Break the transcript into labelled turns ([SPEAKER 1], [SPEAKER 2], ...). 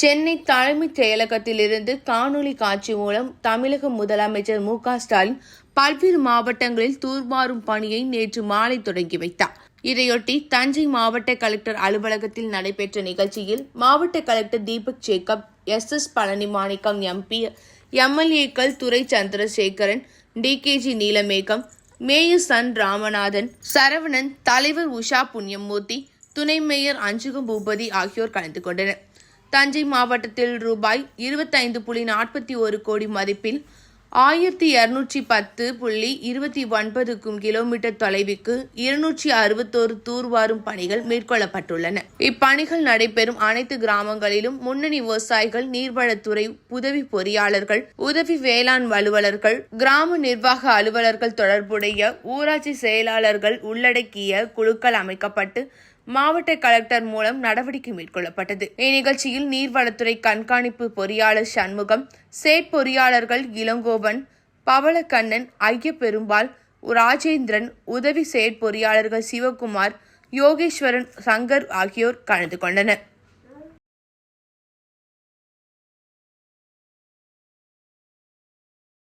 [SPEAKER 1] சென்னை தலைமைச் செயலகத்திலிருந்து காணொலி காட்சி மூலம் தமிழக முதலமைச்சர் மு க ஸ்டாலின் பல்வேறு மாவட்டங்களில் தூர்வாரும் பணியை நேற்று மாலை தொடங்கி வைத்தார். இதையொட்டி தஞ்சை மாவட்ட கலெக்டர் அலுவலகத்தில் நடைபெற்ற நிகழ்ச்சியில் மாவட்ட collector Deepak Jacob S S Palani Manickam MP எம்எல்ஏக்கள் Durai Chandrasekaran T K G Neelamegam mayor Sun Ramanathan Saravanan தலைவர் உஷா புண்ணியமூர்த்தி துணை மேயர் அஞ்சுகம் பூபதி ஆகியோர் கலந்து கொண்டனர். தஞ்சை மாவட்டத்தில் ரூபாய் இருபத்தைந்து புள்ளி நாற்பத்தி ஒரு கோடி மதிப்பில் ஆயிரத்தி இருநூற்றி பத்து புள்ளி இருபத்தி ஒன்பதுக்கும் கிலோமீட்டர் தொலைவுக்கு இருநூற்றி அறுபத்தோரு தூர்வாரும் பணிகள் மேற்கொள்ளப்பட்டுள்ளன. இப்பணிகள் நடைபெறும் அனைத்து கிராமங்களிலும் முன்னணி விவசாயிகள் நீர்வளத்துறை உதவி பொறியாளர்கள் உதவி வேளாண் அலுவலர்கள் கிராம நிர்வாக அலுவலர்கள் தொடர்புடைய ஊராட்சி செயலாளர்கள் உள்ளடக்கிய குழுக்கள் அமைக்கப்பட்டு மாவட்ட கலெக்டர் மூலம் நடவடிக்கை மேற்கொள்ளப்பட்டது. இந்நிகழ்ச்சியில் நீர்வளத்துறை கண்காணிப்பு பொறியாளர் சண்முகம் சேட் பொறியாளர்கள் இளங்கோவன் பவளக்கண்ணன் ஐயப்பெரும்பால் ராஜேந்திரன் உதவி செயற் பொறியாளர்கள் சிவகுமார் யோகேஸ்வரன் சங்கர் ஆகியோர் கலந்து கொண்டனர்.